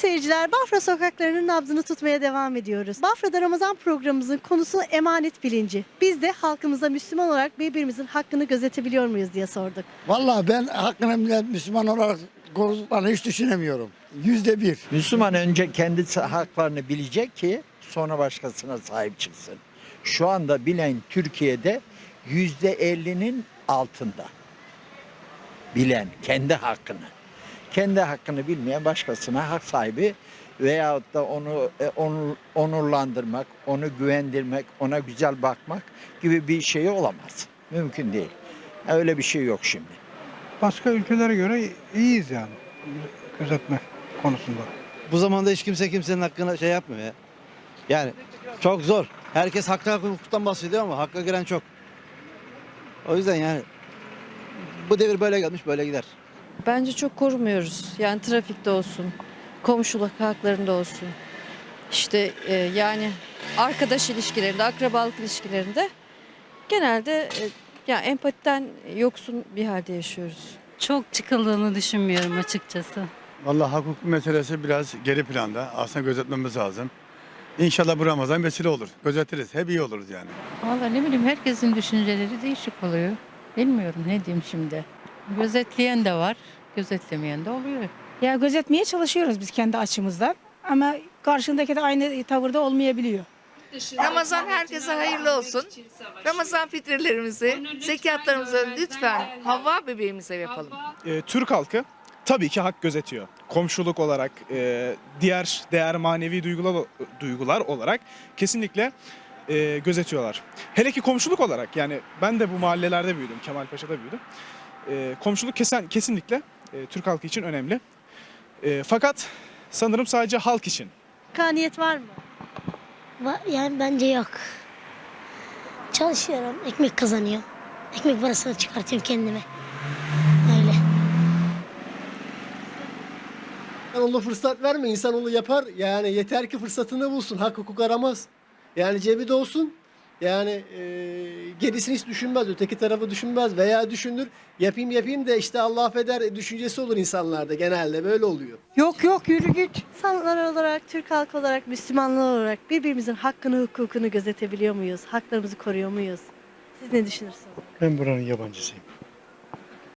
seyirciler, Bafra sokaklarının nabzını tutmaya devam ediyoruz. Bafra'da Ramazan programımızın konusu emanet bilinci. Biz de halkımıza Müslüman olarak birbirimizin hakkını gözetebiliyor muyuz diye sorduk. Vallahi ben hakkını Müslüman olarak koruduklarını hiç düşünemiyorum. Yüzde bir. Müslüman önce kendi haklarını bilecek ki sonra başkasına sahip çıksın. Şu anda bilen Türkiye'de yüzde ellinin altında. Bilen kendi hakkını. Kendi hakkını bilmeyen başkasına hak sahibi veyahut da onu e, onur- onurlandırmak, onu güvendirmek, ona güzel bakmak gibi bir şey olamaz. Mümkün değil. Öyle bir şey yok şimdi. Başka ülkelere göre iyiyiz yani gözetme konusunda. Bu zamanda hiç kimse kimsenin hakkına şey yapmıyor ya. Yani çok zor. Herkes hakka hukuktan bahsediyor ama hakka giren çok. O yüzden yani bu devir böyle gelmiş böyle gider. Bence çok korumuyoruz. Yani trafikte olsun, komşuluk haklarında olsun. İşte e, yani arkadaş ilişkilerinde, akrabalık ilişkilerinde genelde e, ya empatiden yoksun bir halde yaşıyoruz. Çok çıkıldığını düşünmüyorum açıkçası. Vallahi hak hukuk meselesi biraz geri planda. Aslında gözetmemiz lazım. İnşallah bu Ramazan vesile olur. Gözetiriz. Hep iyi oluruz yani. Vallahi ne bileyim herkesin düşünceleri değişik oluyor. Bilmiyorum ne diyeyim şimdi. Gözetleyen de var, gözetlemeyen de oluyor. Ya gözetmeye çalışıyoruz biz kendi açımızdan. Ama karşındaki de aynı tavırda olmayabiliyor. Ramazan herkese hayırlı olsun. Ramazan fitrelerimizi, zekatlarımızı lütfen Havva bebeğimize yapalım. e, Türk halkı tabii ki hak gözetiyor. Komşuluk olarak, e, diğer değer manevi duygular, duygular olarak kesinlikle e, gözetiyorlar. Hele ki komşuluk olarak yani ben de bu mahallelerde büyüdüm, Kemalpaşa'da büyüdüm. E, komşuluk kesen, kesinlikle e, Türk halkı için önemli. E, fakat sanırım sadece halk için. Hakkaniyet var mı? Yani bence yok. Çalışıyorum, ekmek kazanıyorum. Ekmek parasını çıkartıyorum kendime. Öyle. İnsanoğlu fırsat verme, insanoğlu yapar. Yani yeter ki fırsatını bulsun, hak hukuk aramaz. Yani cebi de olsun. Yani e, gerisini hiç düşünmez, öteki tarafı düşünmez veya düşünür. Yapayım yapayım da işte Allah affeder düşüncesi olur insanlarda genelde böyle oluyor. Yok yok yürü git. İnsanlar olarak, Türk halkı olarak, Müslümanlar olarak birbirimizin hakkını, hukukunu gözetebiliyor muyuz? Haklarımızı koruyor muyuz? Siz ne düşünürsünüz? Ben buranın yabancısıyım.